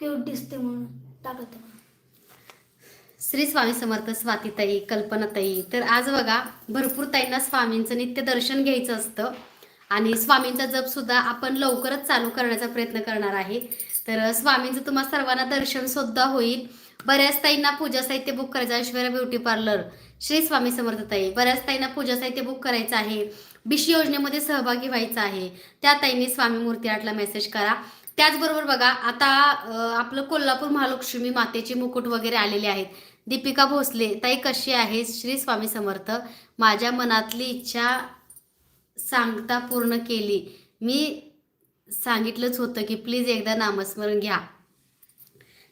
Cute दिसते म्हणून टाकत श्री स्वामी समर्थ स्वातीताई कल्पनाताई. तर आज बघा भरपूर ताईंना स्वामींचं नित्य दर्शन घ्यायचं असतं. आणि स्वामींचा जप सुद्धा आपण लवकरच चालू करण्याचा प्रयत्न करणार आहे. तर स्वामींचं तुम्हा सर्वांना दर्शन सुद्धा होईल. बऱ्याच ताईंना पूजा साहित्य बुक करायचं ऐश्वर्या ब्युटी पार्लर. श्री स्वामी समर्थताई बऱ्याच ताईंना पूजा साहित्य बुक करायचं आहे. बिशी योजनेमध्ये सहभागी व्हायचं आहे. त्या ताईंनी स्वामी मूर्ती आटला मेसेज करा. त्याचबरोबर बघा आता आपलं कोल्हापूर महालक्ष्मी मातेचे मुकुट वगैरे आलेले आहेत. दीपिका भोसले ताई कशी आहे श्री स्वामी समर्थ. माझ्या मनातली इच्छा सांगता पूर्ण केली. मी सांगितलंच होतं की प्लीज एकदा नामस्मरण घ्या.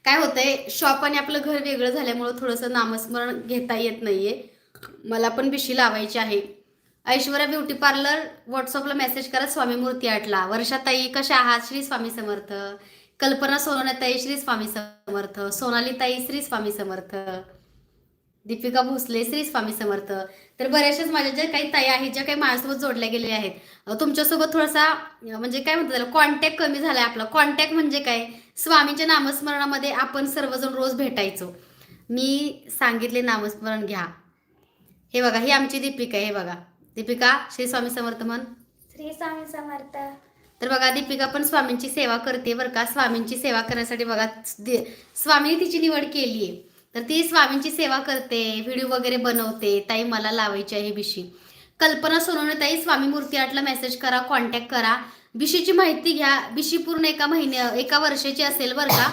काय होतंय शॉप आणि आपलं घर वेगळं झाल्यामुळं थोडंसं नामस्मरण घेता येत नाहीये. मला पण बिशी लावायची आहे. ऐश्वर्या ब्युटी पार्लर व्हॉट्सअपला मेसेज करा स्वामी मूर्ती आटला वर्षाताई कशा आहात? श्री स्वामी समर्थ. कल्पना सोनवण्याताई श्री स्वामी समर्थ. सोनालीताई श्री स्वामी समर्थ. दीपिका भोसले श्री स्वामी समर्थ. तर बऱ्याचशाच माझ्या ज्या काही ताई आहेत ज्या काही माझ्यासोबत जोडल्या गेलेल्या आहेत तुमच्यासोबत थोडासा म्हणजे काय म्हणतात त्याला कॉन्टॅक्ट कमी झालाय आपला. कॉन्टॅक्ट म्हणजे काय? स्वामींच्या नामस्मरणामध्ये आपण सर्वजण रोज भेटायचो. मी सांगितले नामस्मरण घ्या. हे बघा ही आमची दीपिका आहे हे बघा. दीपिका श्री स्वामी समर्थ म्हण. श्री स्वामी समर्थ. तर बघा दीपिका पण स्वामींची सेवा करते बरं का. स्वामींची सेवा करण्यासाठी बघा स्वामीने तिची निवड केली आहे तर ती स्वामींची सेवा करते व्हिडिओ वगैरे बनवते ताई मला लावायची आहे बिशी. कल्पना सोनवणे ताई स्वामी मूर्ती आर्टला मेसेज करा कॉन्टॅक्ट करा. बिशीची माहिती घ्या. बिशी पूर्ण एका महिन्या एका वर्षाची असेल बरं का.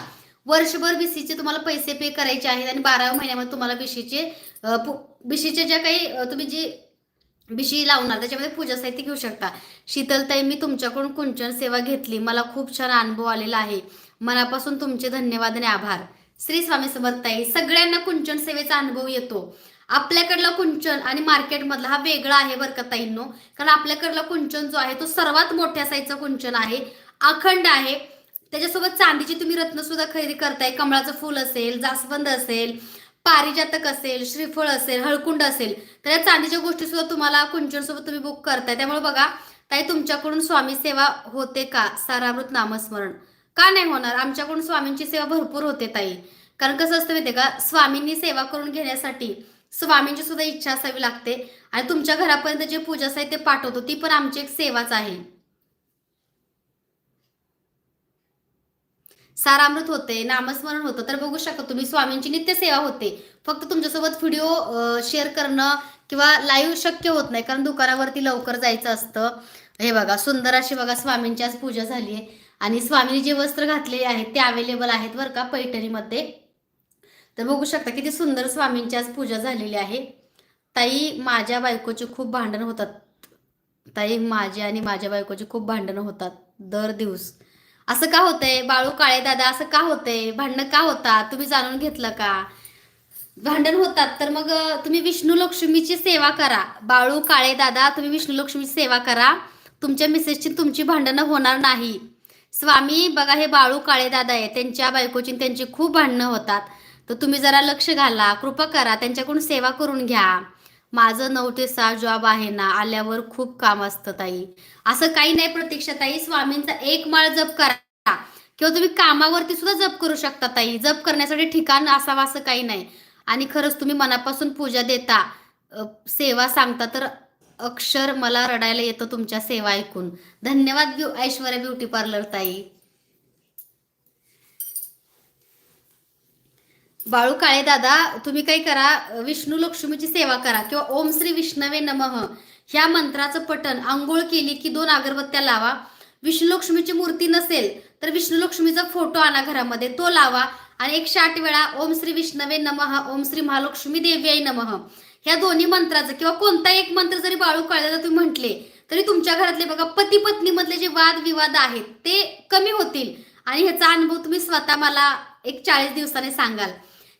वर्षभर बिशीचे तुम्हाला पैसे पे करायचे आहेत आणि बारा महिन्यामध्ये तुम्हाला बिशीचे बिशीचे ज्या काही तुम्ही जी बिशी लावणार त्याच्यामध्ये पूजा साहित्य घेऊ शकता. शीतलताई मी तुमच्याकडून कुंचन सेवा घेतली. मला खूप छान अनुभव आलेला आहे. मनापासून तुमचे धन्यवाद आणि आभार. श्री स्वामी समर्थताई सगळ्यांना कुंचन सेवेचा अनुभव येतो. आपल्याकडला कुंचन आणि मार्केटमधला हा वेगळा आहे बरं का ताईंनो. कारण आपल्याकडला कुंचन जो आहे तो सर्वात मोठ्या साईजचा कुंचन आहे. अखंड आहे. त्याच्यासोबत चांदीची तुम्ही रत्न सुद्धा खरेदी करताय. कमळाचं फुल असेल जास्वंद असेल पारिजातक असेल श्रीफळ असेल हळकुंड असेल तर या चांदीच्या गोष्टी सुद्धा तुम्हाला कुंचनसोबत तुम्ही बुक करताय. त्यामुळे बघा ताई तुमच्याकडून स्वामी सेवा होते का? सारामृत नामस्मरण. का नाही होणार? आमच्याकडून स्वामींची सेवा भरपूर होते ताई. कारण कसं असतं माहिती का? स्वामींनी सेवा करून घेण्यासाठी स्वामींची सुद्धा इच्छा असावी लागते. आणि तुमच्या घरापर्यंत जे पूजा साहित्य पाठवतो ती पण आमची एक सेवाच आहे. सारामृत होते नामस्मरण होतं. तर बघू शकता तुम्ही स्वामींची नित्य सेवा होते. फक्त तुमच्यासोबत व्हिडिओ शेअर करणं किंवा लाईव्ह शक्य होत नाही कारण दुकानावरती लवकर जायचं असतं. हे बघा सुंदर अशी बघा स्वामींची आज पूजा झाली आहे. आणि स्वामींनी जे वस्त्र घातलेले आहेत ते अवेलेबल आहेत बरं का पैठणीमध्ये. तर बघू शकता किती सुंदर स्वामींची आज पूजा झालेली आहे. ताई माझ्या बायकोचे खूप भांडणं होतात. ताई माझ्या आणि माझ्या बायकोचे खूप भांडणं होतात दर दिवस. असं का होतंय? बाळू काळे दादा असं का होतंय? भांडणं का होतात? तुम्ही जाणून घेतलं का? भांडण होतात तर मग तुम्ही विष्णू लक्ष्मीची सेवा करा. बाळू काळे दादा तुम्ही विष्णू लक्ष्मीची सेवा करा. तुमच्या मिसेसची तुमची भांडणं होणार नाही. स्वामी बघा हे बाळू काळे दादा आहे त्यांच्या बायकोची त्यांची खूप भांडणं होतात. तर तुम्ही जरा लक्ष घाला कृपा करा त्यांच्याकडून सेवा करून घ्या. माझं नऊ ते सहा जॉब आहे ना आल्यावर खूप काम असतं ताई. असं काही नाही प्रतीक्षा ताई स्वामींचा एक माळ जप करा. किंवा तुम्ही कामावरती सुद्धा जप करू शकता ताई. जप करण्यासाठी ठिकाण असावं असं काही नाही. आणि खरंच तुम्ही मनापासून पूजा देता सेवा सांगता तर अक्षर मला रडायला येतं तुमच्या सेवा ऐकून. धन्यवाद ऐश्वर्या ब्युटी पार्लर ताई. बाळू काळे दादा तुम्ही काय करा विष्णू लक्ष्मीची सेवा करा किंवा ओम श्री विष्णवे नमः ह्या मंत्राचं पठण आंघोळ केली की दोन अगरबत्त्या लावा. विष्णू लक्ष्मीची मूर्ती नसेल तर विष्णू लक्ष्मीचा फोटो आणा घरामध्ये तो लावा. आणि एकशे आठ वेळा ओम श्री विष्णवे नमः ओम श्री महालक्ष्मी देव्याई नमः. ह्या दोन्ही मंत्राचं किंवा कोणता एक मंत्र जरी बाळू काळे दादा तुम्ही म्हटले तरी तुमच्या घरातले बघा पती पत्नी मधले जे वाद विवाद आहेत ते कमी होतील. आणि ह्याचा अनुभव तुम्ही स्वतः मला एक चाळीस दिवसाने सांगाल.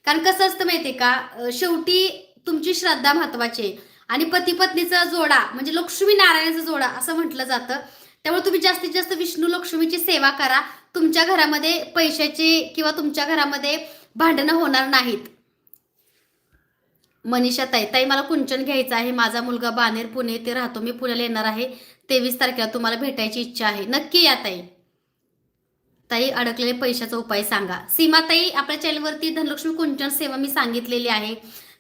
कारण कसं असतं माहितीये का? शेवटी तुमची श्रद्धा महत्वाची आहे. आणि पती पत्नीचा जोडा म्हणजे लक्ष्मी नारायणाचा जोडा असं म्हटलं जातं. त्यामुळे तुम्ही जास्तीत जास्त विष्णू लक्ष्मीची सेवा करा. तुमच्या घरामध्ये पैशाची किंवा तुमच्या घरामध्ये भांडणं होणार नाहीत. मनीषा ताई ताई मला कुंचन घ्यायचं आहे. माझा मुलगा बानेर पुणे ते राहतो. मी पुण्याला येणार आहे. तेवीस तारखेला तुम्हाला भेटायची इच्छा आहे. नक्की या ताई. ताई अडकलेले पैशाचा उपाय सांगा. सीमाताई आपल्या चॅनलवरती धनलक्ष्मी कुंचन सेवा मी सांगितलेली आहे.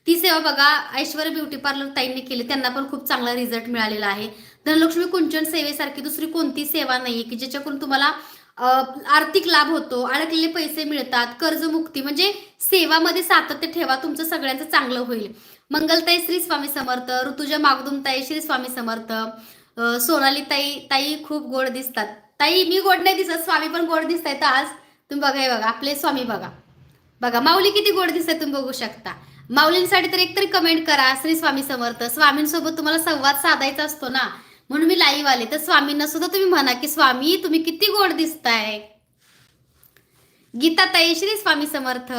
ती सेवा बघा ऐश्वर्या ब्युटी पार्लर ताईंनी केली त्यांना पण खूप चांगला रिझल्ट मिळालेला आहे. धनलक्ष्मी कुंचन सेवेसारखी दुसरी कोणती सेवा नाहीये की ज्याच्याकडून तुम्हाला आर्थिक लाभ होतो अडकलेले पैसे मिळतात कर्जमुक्ती म्हणजे सेवामध्ये सातत्य ठेवा तुमचं सगळ्यांचं चांगलं होईल. मंगलताई श्री स्वामी समर्थ ऋतुजा मागदुमताई श्री स्वामी समर्थ सोनाली ताई ताई खूप गोड दिसतात. ताई मी गोड नाही दिसत. स्वामी पण गोड दिसत आहेत आज तुम्ही बघा हे बघा आपले स्वामी बघा. बघा माऊली किती गोड दिसत तुम्ही बघू शकता. माऊलींसाठी तर एकतरी कमेंट करा श्री स्वामी समर्थ. स्वामींसोबत तुम्हाला संवाद साधायचा असतो ना. म्हणून मी लाईव्ह आले. तर स्वामींना सुद्धा तुम्ही म्हणा की स्वामी तुम्ही किती गोड दिसताय. गीता ताई श्री स्वामी समर्थ.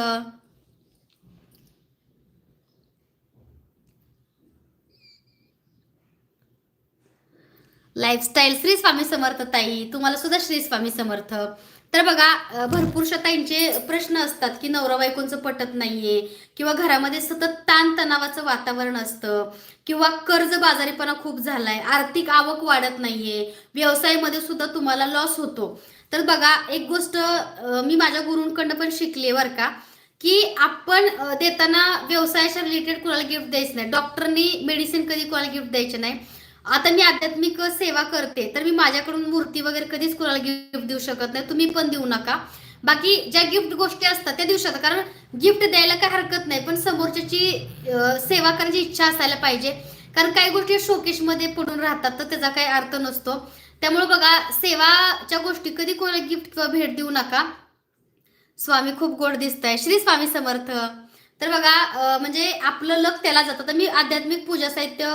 लाईफस्टाईल श्री स्वामी समर्थ ताई तुम्हाला सुद्धा श्री स्वामी समर्थ. तर बघा अं, भरपूरशा ताईंचे प्रश्न असतात की नवरा बायकोंचं पटत नाहीये किंवा घरामध्ये सतत ताणतणावाचं वातावरण असतं किंवा कर्ज बाजारीपणा खूप झालाय आर्थिक आवक वाढत नाहीये व्यवसायामध्ये सुद्धा तुम्हाला लॉस होतो. तर बघा एक गोष्ट मी माझ्या गुरूंकडनं पण शिकले बरं का की आपण देताना व्यवसायाच्या रिलेटेड कोणाला गिफ्ट द्यायचं नाही. डॉक्टरनी मेडिसिन कधी कोणाला गिफ्ट द्यायचे नाही. आता मी आध्यात्मिक सेवा करते तर मी माझ्याकडून मूर्ती वगैरे कधीच कुणाला गिफ्ट देऊ शकत नाही. तुम्ही पण देऊ नका. बाकी ज्या गिफ्ट गोष्टी असतात त्या देऊ शकता. कारण गिफ्ट द्यायला काय हरकत नाही पण समोरच्याची सेवा करायची इच्छा असायला पाहिजे. कारण काही गोष्टी शोकेशमध्ये पडून राहतात तर त्याचा काही अर्थ नसतो. त्यामुळे बघा सेवाच्या गोष्टी कधी कोणाला गिफ्ट किंवा भेट देऊ नका. स्वामी खूप गोड दिसत आहे श्री स्वामी समर्थ. तर बघा म्हणजे आपलं लक त्याला जातं. तर मी आध्यात्मिक पूजा साहित्य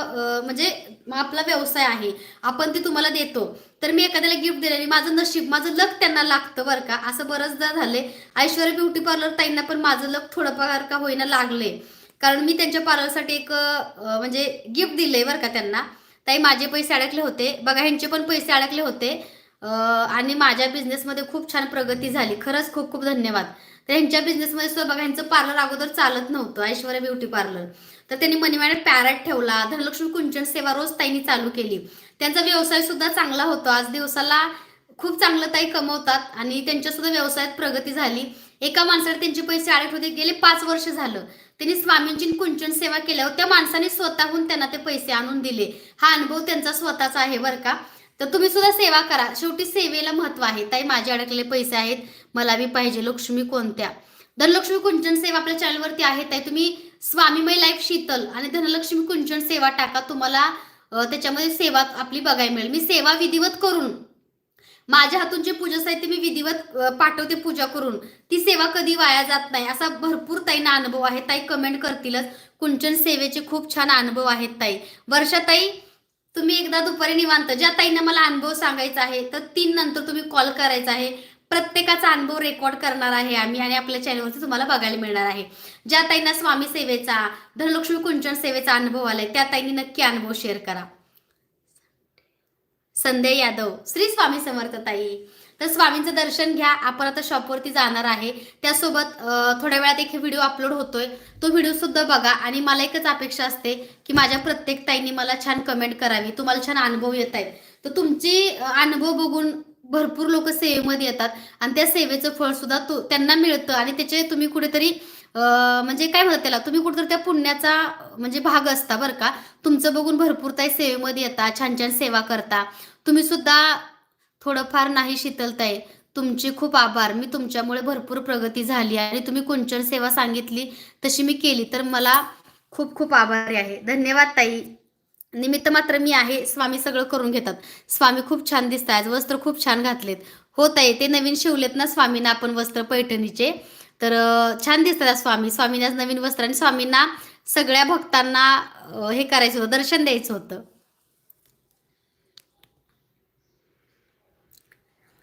म्हणजे आपला व्यवसाय आहे. आपण ते तुम्हाला देतो. तर मी एखाद्याला गिफ्ट दिलेली माझं नशीब माझं लक त्यांना लागतं बरं का. असं बरंचदा झाले ऐश्वर्या ब्युटी पार्लर ताईंना पण माझं लक थोडंफार का होईना लागले कारण मी त्यांच्या पार्लरसाठी एक म्हणजे गिफ्ट दिले बरं का त्यांना. ताई माझे पैसे अडकले होते. बघा ह्यांचे पण पैसे अडकले होते. आणि माझ्या बिझनेसमध्ये खूप छान प्रगती झाली. खरंच खूप खूप धन्यवाद. तर ह्यांच्या बिझनेसमध्ये सुद्धा बघा ह्यांचं पार्लर अगोदर चालत नव्हतं ऐश्वर्या ब्युटी पार्लर तर त्यांनी मनी मॅनेट पॅरेट ठेवला. धनलक्ष्मी कुंचन सेवा रोज ताईंनी चालू केली. त्यांचा व्यवसाय सुद्धा चांगला होतो. आज दिवसाला खूप चांगलं ताई कमवतात आणि त्यांच्या सुद्धा व्यवसायात प्रगती झाली. एका माणसाला त्यांचे पैसे अडक होते. गेले पाच वर्ष झालं. त्यांनी स्वामींची कुंचन सेवा केल्यावर त्या माणसाने स्वतःहून त्यांना ते पैसे आणून दिले. हा अनुभव त्यांचा स्वतःचा आहे बरं का? तर तुम्ही सुद्धा सेवा करा. शेवटी सेवेला महत्त्व आहे. ताई माझे अडकलेले पैसे आहेत. मला बी पाहिजे लक्ष्मी कोणत्या? धनलक्ष्मी कुंचन सेवा आपल्या चॅनलवरती आहे ताई. तुम्ही स्वामीमय लाईफ शीतल आणि धनलक्ष्मी कुंचन सेवा टाका. तुम्हाला त्याच्यामध्ये सेवा आपली बघायला मिळेल. मी सेवा विधिवत करून माझ्या हातून जे पूजा साहित्य मी विधिवत पाठवते पूजा करून. ती सेवा कधी वाया जात नाही. असा भरपूर ताईंना अनुभव आहे. ताई कमेंट करतीलच. कुंचन सेवेचे खूप छान अनुभव आहेत ताई. वर्षाताई तुम्ही एकदा दुपारी निवांत ज्या ताईंना मला अनुभव सांगायचा आहे तर तीन नंतर तुम्ही कॉल करायचा आहे. प्रत्येकाचा अनुभव रेकॉर्ड करणार आहे आम्ही आणि आपल्या चॅनलवरती तुम्हाला बघायला मिळणार आहे. ज्या ताईंना स्वामी सेवेचा धनलक्ष्मी कुंचन सेवेचा अनुभव आलाय त्या ताईंनी नक्की अनुभव शेअर करा. संध्या यादव श्री स्वामी समर्थ ताई. तर स्वामींचं दर्शन घ्या आपण आता शॉपवरती जाणार आहे. त्यासोबत थोड्या वेळात एक व्हिडिओ अपलोड होतोय. तो व्हिडिओ सुद्धा बघा आणि मला एकच अपेक्षा असते की माझ्या प्रत्येक ताईंनी मला छान कमेंट करावी. तुम्हाला छान अनुभव येत आहेत. तर तुमचे अनुभव बघून भरपूर लोक सेवेमध्ये येतात. आणि त्या सेवेचं फळ सुद्धा त्यांना मिळतं. आणि त्याचे तुम्ही कुठेतरी म्हणजे काय म्हणतात त्याला तुम्ही कुठेतरी त्या पुण्याचा म्हणजे भाग असता बरं का. तुमचं बघून भरपूर ताई सेवेमध्ये येता छान छान सेवा करता. तुम्ही सुद्धा थोडंफार नाही शीतलताई तुमचे खूप आभार. मी तुमच्यामुळे भरपूर प्रगती झाली आणि तुम्ही कुंचन सेवा सांगितली तशी मी केली. तर मला खूप खूप आभारी आहे. धन्यवाद ताई. निमित्त मात्र मी आहे स्वामी सगळं करून घेतात. स्वामी खूप छान दिसत आज वस्त्र खूप छान घातलेत. होत आहे ते नवीन शिवलेत ना स्वामींना आपण वस्त्र पैठणीचे. तर छान दिसतात स्वामी. स्वामींना नवीन वस्त्र आणि स्वामींना सगळ्या भक्तांना हे करायचं होतं दर्शन द्यायचं होतं.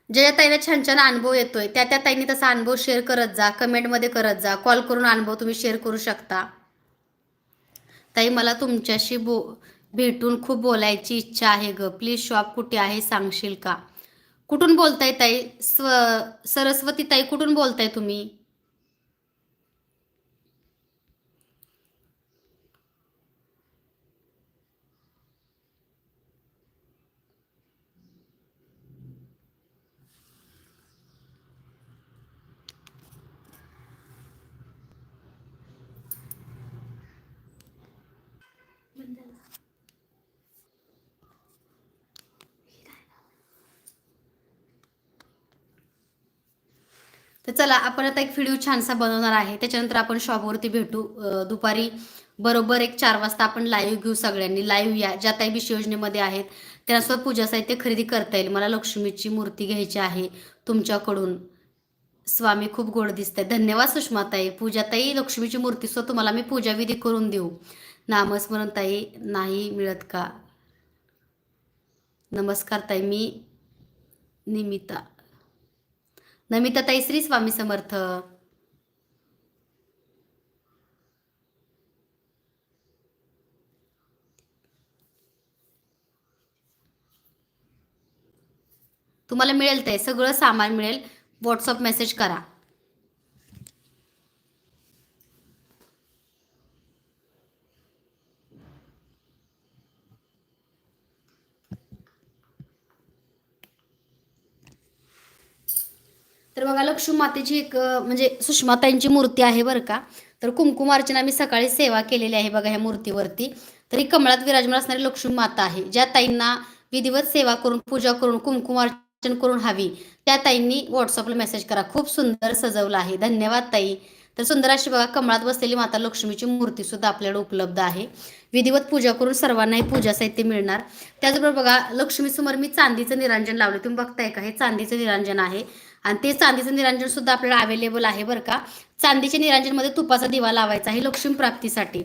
ज्या ज्या ताईला छान छान अनुभव येतोय. त्या त्या ताईने तसा अनुभव शेअर करत जा कमेंटमध्ये करत जा. कॉल करून अनुभव तुम्ही शेअर करू शकता. ताई मला तुमच्याशी बो भेटून खूप बोलायची इच्छा आहे ग. प्लीज शॉप कुठे आहे सांगशील का? कुठून बोलताय ताई? स्व सरस्वती ताई कुठून बोलताय तुम्ही? तर चला आपण आता एक व्हिडिओ छानसा बनवणार आहे. त्याच्यानंतर आपण शॉपवरती भेटू. दुपारी बरोबर एक चार वाजता आपण लाईव्ह घेऊ सगळ्यांनी. लाईव्ह या ज्या काही विषय योजनेमध्ये आहेत त्यांना पूजा साहित्य खरेदी करता येईल. मला लक्ष्मीची मूर्ती घ्यायची आहे तुमच्याकडून. स्वामी खूप गोड दिसत धन्यवाद सुषमाताई. पूजाताई लक्ष्मीची मूर्ती सो तुम्हाला मी पूजाविधी करून देऊ. नामस्मरण ताई नाही मिळत का? नमस्कार ताई मी निमिता. नमिता ताई श्री स्वामी समर्थ. तुम्हाला मिळेल ते सगळं सामान मिळेल. व्हॉट्सअप मेसेज करा. महालक्ष्मी लक्ष्मी मातेची एक म्हणजे सुषमाताईंची मूर्ती आहे बरं का. तर कुंकुमार्चना मी सकाळी सेवा केलेली आहे बघा ह्या मूर्तीवरती. तर ही कमळात विराजमान असणारी लक्ष्मी माता आहे. ज्या ताईंना विधिवत सेवा करून पूजा करून कुंकुमार्चन करून हवी त्या ताईंनी व्हॉट्सअपला मेसेज करा. खूप सुंदर सजवलं आहे. धन्यवाद ताई. तर सुंदर अशी बघा कमळात बसलेली माता लक्ष्मीची मूर्ती सुद्धा आपल्याकडे उपलब्ध आहे. विधिवत पूजा करून सर्वांना हे पूजा साहित्य मिळणार. त्याचबरोबर बघा लक्ष्मीसमोर मी चांदीचं निरांजन लावलं. तुम्ही बघताय का? हे चांदीचं निरांजन आहे. आणि ते चांदीचं निरांजन सुद्धा आपल्याला अवेलेबल आहे बरं का. चांदीच्या निरांजनमध्ये तुपाचा दिवा लावायचा आहे लक्ष्मी प्राप्तीसाठी.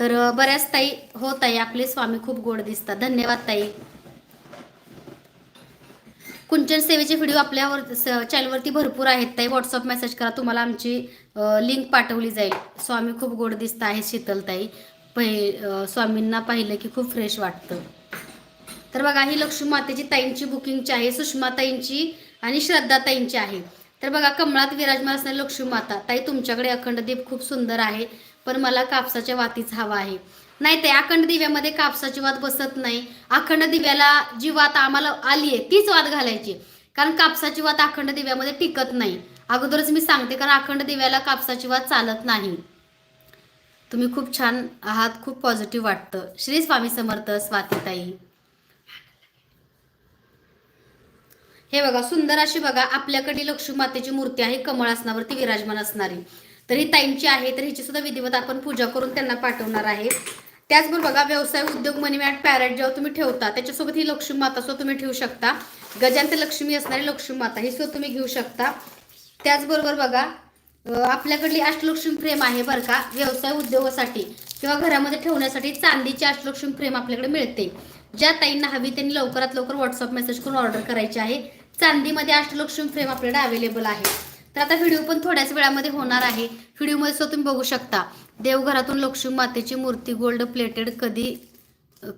तर बऱ्याच ताई हो ताई आपले स्वामी खूप गोड दिसतात. धन्यवाद ताई. कुंचन सेवेचे व्हिडिओ आपल्यावर चॅनलवरती भरपूर आहेत ताई. व्हॉट्सअप मेसेज करा तुम्हाला आमची लिंक पाठवली जाईल. स्वामी खूप गोड दिसत आहे शीतलताई पहि स्वामींना पाहिलं की खूप फ्रेश वाटतं. तर बघा ही लक्ष्मी मातेची ताईंची बुकिंगची आहे. सुषमाताईंची आणि श्रद्धाताईंची आहे. तर बघा कमळात विराजमान असणारी लक्ष्मी माता. ताई तुमच्याकडे अखंड दीप खूप सुंदर आहे पण मला कापसाच्या वातीच हवा आहे. नाही ते अखंड दिव्यामध्ये कापसाची वात बसत नाही. अखंड दिव्याला जी वात आम्हाला आली आहे तीच वात घालायची. कारण कापसाची वात अखंड दिव्यामध्ये टिकत नाही. अगोदरच मी सांगते कारण अखंड दिव्याला कापसाची वात चालत नाही. तुम्ही खूप छान आहात खूप पॉझिटिव्ह वाटतं. श्री स्वामी समर्थ स्वातीताई हे बघा सुंदर अशी बघा आपल्याकडे लक्ष्मी मातेची मूर्ती आहे कमळ आसनावरती विराजमान असणारी. तर ही ताईंची आहे तर हिची सुद्धा विधिवत आपण पूजा करून त्यांना पाठवणार आहे. त्याचबरोबर बघा व्यवसाय उद्योग मनी मॅट पॅरेट जेव्हा तुम्ही ठेवता त्याच्यासोबत ही लक्ष्मी माता सुद्धा तुम्ही ठेवू शकता. गजांत लक्ष्मी असणारी लक्ष्मी माता ही सुद्धा तुम्ही घेऊ शकता. त्याचबरोबर बघा आपल्याकडली अष्टलक्ष्मी फ्रेम आहे बरं का व्यवसाय उद्योगासाठी किंवा घरामध्ये ठेवण्यासाठी चांदीची अष्टलक्ष्मी फ्रेम आपल्याकडे मिळते. ज्या ताईंना हवी त्यांनी लवकरात लवकर व्हॉट्सअप मेसेज करून ऑर्डर करायची आहे. चांदीमध्ये अष्टलक्ष्मी फ्रेम आपल्याकडे अवेलेबल आहे. तर आता व्हिडिओ पण थोड्याच वेळामध्ये होणार आहे. व्हिडिओमध्ये सुद्धा तुम्ही बघू शकता. देवघरातून लक्ष्मी मातेची मूर्ती गोल्ड प्लेटेड कधी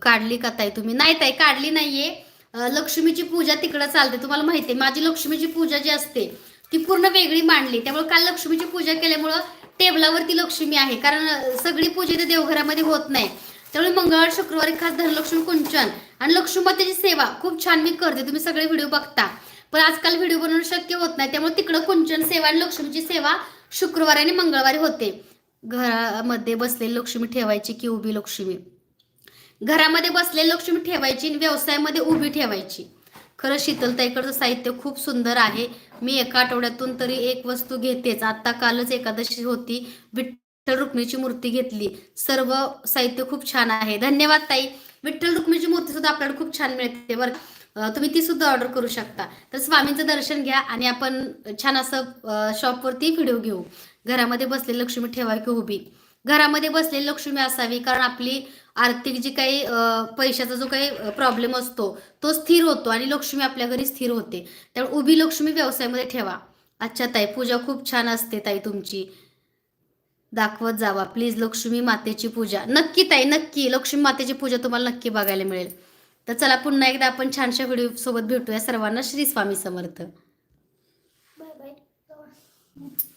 काढली का ताई तुम्ही? नाही ताई काढली नाहीये. लक्ष्मीची पूजा तिकडं चालते. तुम्हाला माहिती आहे माझी लक्ष्मीची पूजा जी असते ती पूर्ण वेगळी मांडली. त्यामुळे काल लक्ष्मीची पूजा केल्यामुळं टेबलावरती लक्ष्मी आहे. कारण सगळी पूजा इथे देवघरामध्ये होत नाही. त्यामुळे मंगळवार शुक्रवारी खास धनलक्ष्मी कुंचन आणि लक्ष्मी मातेची सेवा खूप छान मी करते. तुम्ही सगळे व्हिडिओ बघता. पण आजकाल व्हिडिओ बनवणं शक्य होत नाही. त्यामुळे तिकडं कुंचन सेवा आणि लक्ष्मीची सेवा शुक्रवारी आणि मंगळवारी होते. घरामध्ये बसलेली लक्ष्मी ठेवायची की उभी लक्ष्मी? घरामध्ये बसलेली लक्ष्मी ठेवायची आणि व्यवसायामध्ये उभी ठेवायची. खरं शीतलताईकडचं साहित्य खूप सुंदर आहे. मी एका आठवड्यातून तरी एक वस्तू घेतेच. आता कालच एकादशी होती. विठ्ठल रुक्मिणीची मूर्ती घेतली. सर्व साहित्य खूप छान आहे. धन्यवाद ताई. विठ्ठल रुक्मिणीची मूर्ती सुद्धा आपल्याला खूप छान मिळते बरं तुम्ही ती सुद्धा ऑर्डर करू शकता. तर स्वामींचं दर्शन घ्या आणि आपण छान असं शॉपवरती व्हिडिओ घेऊ. घरामध्ये बसलेली लक्ष्मी ठेवावी की उभी? घरामध्ये बसलेली लक्ष्मी असावी कारण आपली आर्थिक जी काही पैशाचा जो काही प्रॉब्लेम असतो तो स्थिर होतो आणि लक्ष्मी आपल्या घरी स्थिर होते. त्यामुळे उभी लक्ष्मी व्यवसायामध्ये ठेवा. अच्छा ताई पूजा खूप छान असते ताई तुमची. दाखवत जावा. प्लीज लक्ष्मी मातेची पूजा. नक्की ताई नक्की लक्ष्मी मातेची पूजा तुम्हाला नक्की बघायला मिळेल. तर चला पुन्हा एकदा आपण छानशा व्हिडिओ सोबत भेटूया सर्वांना. श्री स्वामी समर्थ. Bye bye